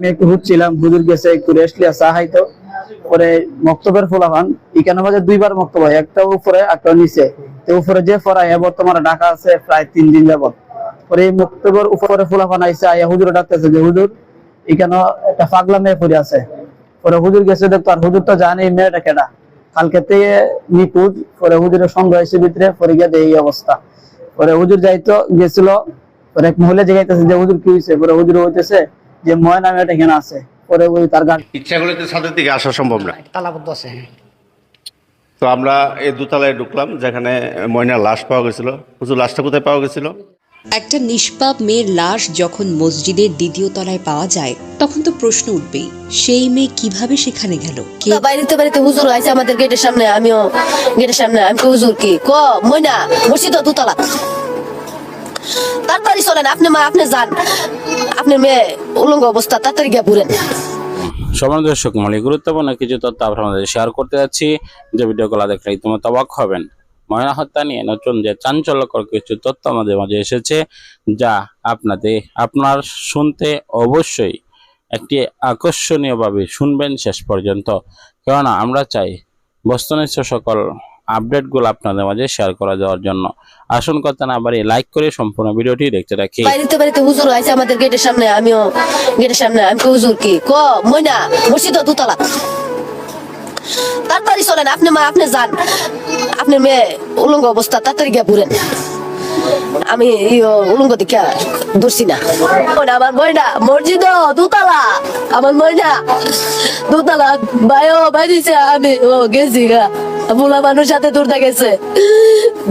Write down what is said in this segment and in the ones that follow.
একটু হুচ্ছিলাম হুজুর গেছে, একটু রেস্ট লিয়া চা পরে মক্তবের এখানে দুইবার মক্তব হয়, একটা উপরে, একটা নিচে। উপরে যে ফরাই বর্তমানে ঢাকা আছে প্রায় তিন দিন যাবত পরে এই মক্তবের উপরে আইসে হুজুর ডাকতেছে যে, হুজুর, এখানে একটা পাগলা মেয়ে পড়ে আছে। পরে হুজুর গেছে, দেখতো, আর হুজুর তো জানে এই মেয়েটা কেডা। কালকে থেকে নিপুজ পরে হুজুরের সন্দেহ হয়েছে ভিতরে, পরে গিয়ে এই অবস্থা। পরে হুজুর যাইতো, গেছিল, পরে এক মহিলা যে, হুজুর, কি হয়েছে পরে হুজুর হইতেছে যে ময়না মেয়েটা এখানে আছে। পরে ওই তার গান ইচ্ছা করলে তো ছাদের দিকে আসা সম্ভব না। তালাবদ্ধ আছে। তো আমরা এই দোতলায় ঢুকলাম যেখানে ময়নার লাশ পাওয়া গেছিল। হুজুর লাশটা কোথায় পাওয়া গেছিল? একটা নিষ্পাপ মেয়ের লাশ যখন মসজিদের দ্বিতীয় তলায় পাওয়া যায় তখন তো প্রশ্ন উঠবেই সেই মেয়ে কীভাবে সেখানে গেল? কে তা বাড়িতে হুজুর আছে আমাদের গেটের সামনে আমিও গেটের সামনে আমি হুজুর কি? ক বসি তো দুতলা। তাড়াতাড়ি চলেন, আপনি মা, আপনি যান। আপনার মেয়ে উলঙ্গ অবস্থা, তাড়াতাড়ি গিয়ে পুরেন সমান দর্শক মূল্য গুরুত্বপূর্ণ কিছু তথ্য আপনাদের শেয়ার করতে যাচ্ছি। যে ভিডিওগুলো দেখলে তোমার অবাক হবেন। ময়না হত্যা নিয়ে নতুন যে চাঞ্চল্যকর কিছু তথ্য আমাদের মাঝে এসেছে, যা আপনাদের, আপনার শুনতে অবশ্যই একটি আকর্ষণীয়ভাবে শুনবেন শেষ পর্যন্ত। কেননা আমরা চাই বস্তুনিষ্ঠ সকল আপডেটগুলো আপনাদের মাঝে শেয়ার করা যাওয়ার জন্য। আসুন কথা না বাড়ি লাইক করে সম্পূর্ণ ভিডিওটি দেখতে রাখি বাড়িতে বাড়িতে হুজুর আছে আমাদের গেটের সামনে আমিও গেটের সামনে আমি কই, হুজুর কি? ক মইনা তো দুতলা। তাড়াতাড়ি চলেন আপনি মা আপনি যান। আপনার মেয়ে উলঙ্গ অবস্থা তাড়াতাড়ি গিয়ে পুরেন আমি উলঙ্গ দিকে ধরছি না। আমার ময়না মসজিদ দুতলা আমার ময়না। দুতলা বায়ো বাইরেছে আমি ও গেছি গা। বুলা মানুষ সাথে দূরটা গেছে।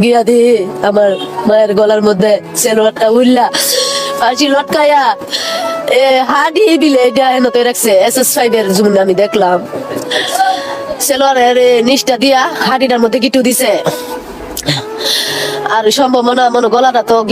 গিয়া দি, আমার মায়ের গলার মধ্যে সেলোয়ারটা উল্লা ফাঁসি লটকায়া, এ, হাডি বিলে এটা এনতে রাখছে। এস এস ফাইভ এর জন্য আমি দেখলাম। সেলোয়ারের এ নিচটা দিয়া হাডিটার মধ্যে গিটু দিছে। আর সম্ভাবনা, মনে গলাটা তো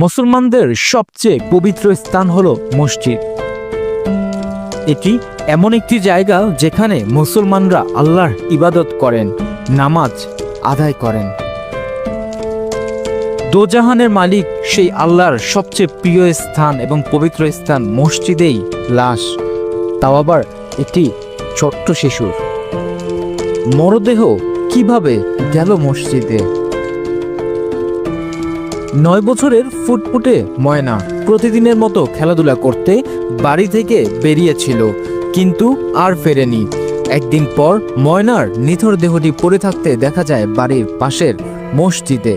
মুসলমানদের সবচেয়ে পবিত্র স্থান হলো মসজিদ। এটি এমন একটি জায়গা যেখানে মুসলমানরা আল্লাহর ইবাদত করেন, নামাজ আদায় করেন। দোজাহানের মালিক সেই আল্লাহর সবচেয়ে প্রিয় স্থান এবং পবিত্র স্থান মসজিদেই লাশ। তাও আবার একটি ছোট্ট শিশুর। মরদেহ কীভাবে গেল মসজিদে? নয় বছরের ফুটফুটে ময়না প্রতিদিনের মতো খেলাধুলা করতে বাড়ি থেকে বেরিয়েছিল, কিন্তু আর ফেরেনি। একদিন পর ময়নার নিথর দেহটি পড়ে থাকতে দেখা যায় বাড়ির পাশের মসজিদে।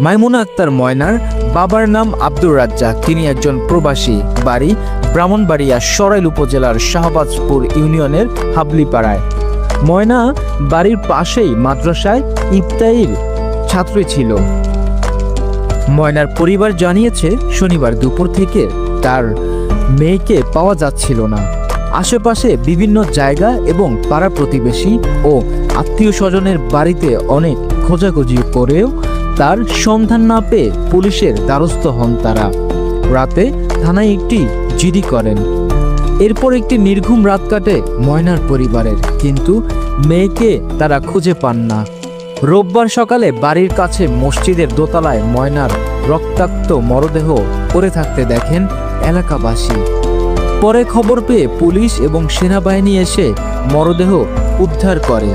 মাইমুনা আক্তার ময়নার বাবার নাম আব্দুর রাজ্জাক, তিনি একজন প্রবাসী বাড়ি ব্রাহ্মণবাড়িয়া সরাইল উপজেলার শাহবাজপুর ইউনিয়নের হাবলিপাড়ায়। ময়না বাড়ির পাশেই মাদ্রাসায় ইফতাইর ছাত্রী ছিল। ময়নার পরিবার জানিয়েছে, শনিবার দুপুর থেকে তার মেয়েকে পাওয়া যাচ্ছিল না। আশেপাশে বিভিন্ন জায়গা এবং পাড়া প্রতিবেশী ও আত্মীয় স্বজনের বাড়িতে অনেক খোঁজাখুঁজি করেও তার সন্ধান না পেয়ে পুলিশের দ্বারস্থ হন তারা। রাতে থানায় একটি জিডি করেন। এরপর একটি নির্ঘুম রাত কাটে ময়নার পরিবারের, কিন্তু মেয়েকে তারা খুঁজে পান না। রোববার সকালে বাড়ির কাছে মসজিদের দোতলায় ময়নার রক্তাক্ত মরদেহ পড়ে থাকতে দেখেন এলাকাবাসী। পরে খবর পেয়ে পুলিশ এবং সেনাবাহিনী এসে মরদেহ উদ্ধার করে।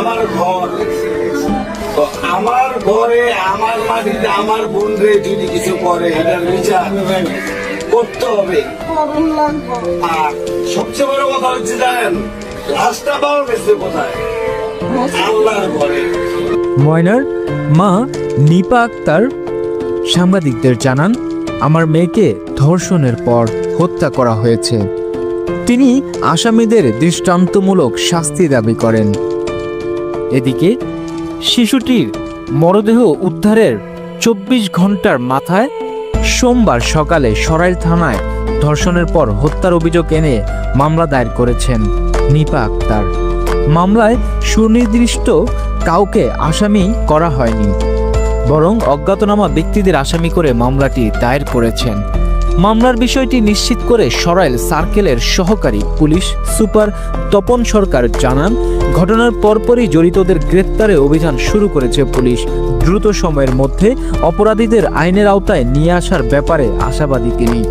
আমার ঘর। তো আমার ঘরে আমার মাটিতে আমার বোনরে যদি কিছু করে এটার বিচার করতে হবে। আর সবচেয়ে বড় কথা হচ্ছে জানেন লাশটা পাওয়া গেছে কোথায়? আল্লাহর ঘরে। ময়নার মা নিপা আক্তার সাংবাদিকদের জানান আমার মেয়েকে ধর্ষণের পর হত্যা করা হয়েছে। তিনি আসামিদের দৃষ্টান্তমূলক শাস্তি দাবি করেন। এদিকে, শিশুটির মরদেহ উদ্ধারের চব্বিশ ঘণ্টার মাথায় সোমবার সকালে সরাইল থানায় ধর্ষণের পর হত্যার অভিযোগ এনে মামলা দায়ের করেছেন নিপা আক্তার। মামলায় সুনির্দিষ্ট কাউকে আসামি করা হয়নি, বরং অজ্ঞাতনামা ব্যক্তিদের আসামি করে মামলাটি দায়ের করেছেন। মামলার বিষয়টি নিশ্চিত করে সরাইল সার্কেলের সহকারী পুলিশ, সুপার তপন সরকার জানান, ঘটনার পরপরই জড়িতদের গ্রেপ্তারে অভিযান শুরু করেছে পুলিশ। দ্রুত সময়ের মধ্যে অপরাধীদের আইনের আওতায় নিয়ে আসার ব্যাপারে আশাবাদী তিনি।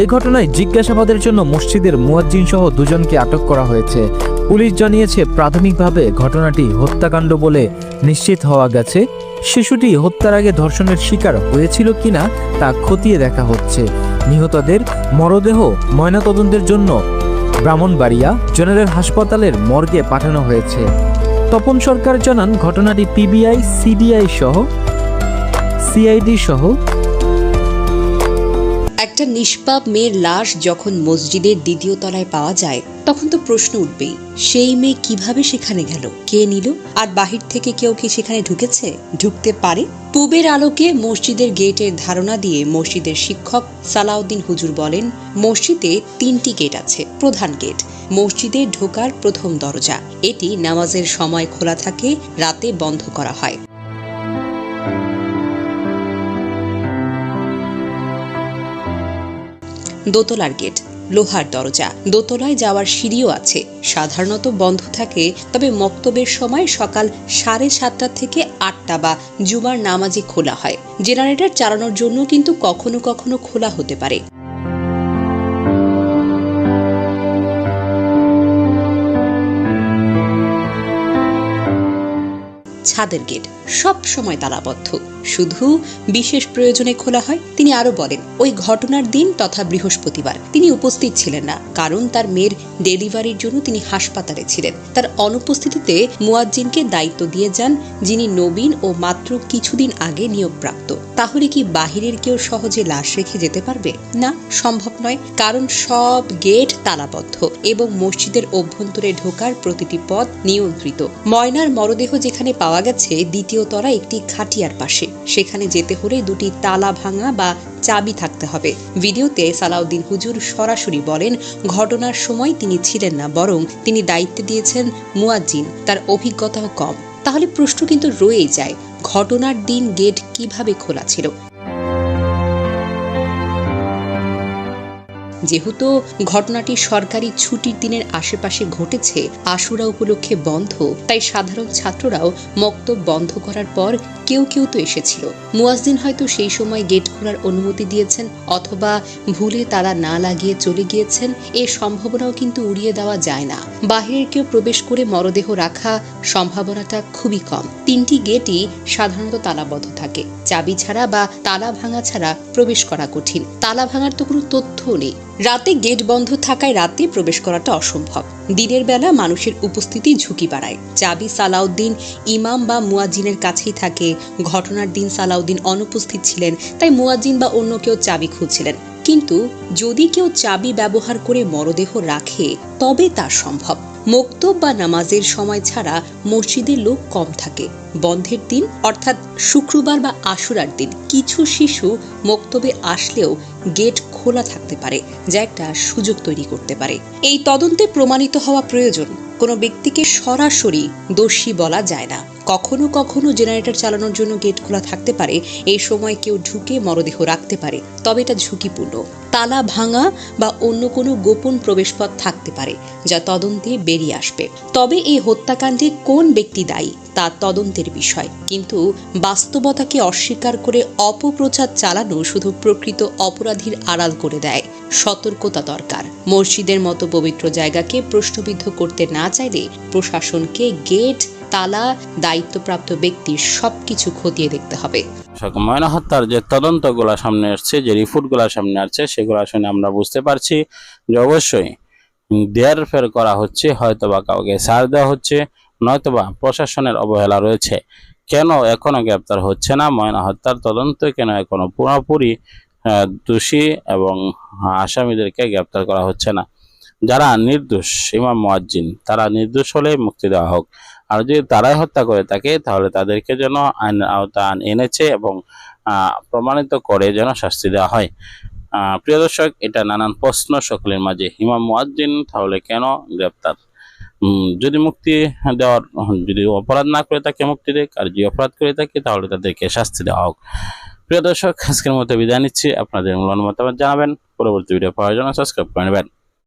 এই ঘটনায় জিজ্ঞাসাবাদের জন্য মসজিদের মুয়াজ্জিন সহ দুজনকে আটক করা হয়েছে। পুলিশ জানিয়েছে, প্রাথমিকভাবে ঘটনাটি হত্যাকাণ্ড বলে নিশ্চিত হওয়া গেছে। শিশুটি হত্যার আগে ধর্ষণের শিকার হয়েছিল কিনা তা খতিয়ে দেখা হচ্ছে। নিহতদের মরদেহ ময়নাতদন্তের জন্য ব্রাহ্মণবাড়িয়া জেনারেল হাসপাতালের মর্গে পাঠানো হয়েছে। তপন সরকার জানান, ঘটনাটি পিবিআই সিডিআই সহ, সিআইডি সহ একটা নিষ্পাপ মেয়ের লাশ যখন মসজিদের দ্বিতীয় তলায় পাওয়া যায়, তখন তো প্রশ্ন উঠবেই, সেই মেয়ে কীভাবে সেখানে গেল? কে নিল? আর বাহির থেকে কেউ কি সেখানে ঢুকেছে? ঢুকতে পারে? পূবের আলোকে মসজিদের গেটের ধারণা দিয়ে মসজিদের শিক্ষক সালাউদ্দিন হুজুর বলেন, মসজিদে তিনটি গেট আছে। প্রধান গেট, মসজিদে ঢোকার প্রথম দরজা। এটি নামাজের সময় খোলা থাকে, রাতে বন্ধ করা হয়। দোতলার গেট, লোহার দরজা। দোতলায় যাওয়ার সিঁড়িও আছে। সাধারণত বন্ধ থাকে, তবে মক্তবের সময় সকাল সাড়ে সাতটা থেকে আটটা বা জুমার নামাজে খোলা হয়। জেনারেটর চালানোর জন্য কিন্তু কখনো কখনো খোলা হতে পারে। ছাদের গেট। সব সময় তালাবদ্ধ। শুধু বিশেষ প্রয়োজনে খোলা হয়, তিনি আরও বলেন, ওই ঘটনার দিন তথা বৃহস্পতিবার তিনি উপস্থিত ছিলেন না, কারণ তার মেয়ের ডেলিভারির জন্য তিনি হাসপাতালে ছিলেন। তার অনুপস্থিতিতে মুয়াজ্জিনকে দায়িত্ব দিয়ে যান, যিনি নবীন ও মাত্র কিছুদিন আগে নিয়োগপ্রাপ্ত। তাহলে কি বাহিরের কেউ সহজে লাশ রেখে যেতে পারবে? না, সম্ভব নয়, কারণ সব গেট তালাবদ্ধ এবং মসজিদের অভ্যন্তরে ঢোকার প্রতিটি পথ নিয়ন্ত্রিত। ময়নার মরদেহ যেখানে পাওয়া গেছে দ্বিতীয় তলা একটি খাটিয়ার পাশে। সেখানে যেতে হলে দুটি তালা ভাঙা বা চাবি থাকতে হবে। ভিডিওতে সালাউদ্দিন হুজুর সরাসরি বলেন, ঘটনার সময় তিনি ছিলেন না, বরং তিনি দায়িত্বে দিয়েছেন মুয়াজ্জিন, তার অভিজ্ঞতাও কম। তাহলে প্রশ্ন কিন্তু রয়েই যায়, ঘটনার দিন গেট কীভাবে খোলা ছিল? যেহেতু ঘটনাটি সরকারি ছুটির দিনের আশেপাশে ঘটেছে, আশুরা উপলক্ষে বন্ধ। তাই সাধারণ ছাত্ররাও মক্তব বন্ধ করার পর কেউ কেউ তো এসেছিল। মুয়াজ্জিন হয়তো সেই সময় গেট খোলার অনুমতি দিয়েছেন অথবা ভুলে তারা না লাগিয়ে চলে গিয়েছেন, এ সম্ভাবনাও কিন্তু উড়িয়ে দেওয়া যায় না। বাহিরের কেউ প্রবেশ করে মরদেহ রাখা সম্ভাবনাটা খুবই কম। তিনটি গেটই সাধারণত তালাবদ্ধ থাকে। চাবি ছাড়া বা তালা ভাঙা ছাড়া প্রবেশ করা কঠিন। তালা ভাঙার তো কোনো তথ্যও নেই। রাতে গেট বন্ধ থাকায় রাতে প্রবেশ করাটা অসম্ভব। দিনের বেলা মানুষের উপস্থিতি ঝুঁকি বাড়ায়। চাবি সালাউদ্দিন, ইমাম বা মুয়াজ্জিনের কাছেই থাকে। ঘটনার দিন সালাউদ্দিন অনুপস্থিত ছিলেন, তাই মুয়াজ্জিন বা অন্য কেউ চাবি খুঁজছিলেন। কিন্তু যদি কেউ চাবি ব্যবহার করে মরদেহ রাখে, তবে তা সম্ভব। মোক্তব বা নামাজের সময় ছাড়া মসজিদে লোক কম থাকে। বন্ধের দিন, অর্থাৎ শুক্রবার বা আশুরার দিন, কিছু শিশু মক্তবে আসলেও গেট খোলা থাকতে পারে, যা একটা সুযোগ তৈরি করতে পারে। এই তদন্তে প্রমাণিত হওয়া প্রয়োজন, কোনো ব্যক্তিকে সরাসরি দোষী বলা যায় না। কখনো কখনো জেনারেটর চালানোর জন্য গেট খোলা থাকতে পারে। এই সময় কেউ ঢুকে মরদেহ রাখতে পারে, তবে এটা ঝুঁকিপূর্ণ। তালা ভাঙা বা অন্য কোনো গোপন প্রবেশপথ থাকতে পারে, যা তদন্তে বেরিয়ে আসবে। তবে এই হত্যাকাণ্ডে কোন ব্যক্তি দায়ী, তা তদন্তের বিষয়। কিন্তু বাস্তবতাকে অস্বীকার করে অপপ্রচার চালানো শুধু প্রকৃত অপরাধীর আড়াল করে দেয়। সতর্কতা দরকার। মসজিদের মতো পবিত্র জায়গাকে প্রশ্নবিদ্ধ করতে না চাইলে প্রশাসনকে গেট তালা, দায়িত্বপ্রাপ্ত ব্যক্তির সবকিছু খতিয়ে দেখতে হবে। ময়না হত্যার যে তদন্তগুলো সামনে আসছে, যে রিপোর্টগুলো সামনে আসছে, সেগুলো শুনে আমরা বুঝতে পারছি যে অবশ্যই ফের করা হচ্ছে, হয়তোবা কাউকে সার দেওয়া হচ্ছে, নয়তোবা প্রশাসনের অবহেলা রয়েছে। কেন এখনও গ্রেপ্তার হচ্ছে না? ময়না হত্যার তদন্ত কেন এখনও পুরোপুরি দোষী এবং আসামিদেরকে গ্রেপ্তার করা হচ্ছে না? যারা নির্দোষ, ইমাম মোয়াজ্জিন, তারা নির্দোষ হলে মুক্তি দেওয়া হোক। আর যদি তারাই হত্যা করে থাকে, তাহলে তাদেরকে যেন আইন আওতা এনেছে এবং প্রমাণিত করে যেন শাস্তি দেওয়া হয়। প্রিয় দর্শক, এটা নানান প্রশ্ন সকলের মাঝে। ইমাম মুয়াজ্জিন, তাহলে কেন গ্রেপ্তার? যদি মুক্তি দেওয়ার, যদি অপরাধ না করে তাকে মুক্তি দেয়, আর যদি অপরাধ করে থাকে, তাহলে তাদেরকে শাস্তি দেওয়া হোক। প্রিয় দর্শক, আজকের মতো বিদায় নিচ্ছি। আপনাদের মূল্যায়ন মতামত জানাবেন। পরবর্তী ভিডিও পাওয়ার জন্য সাবস্ক্রাইব করে নেবেন।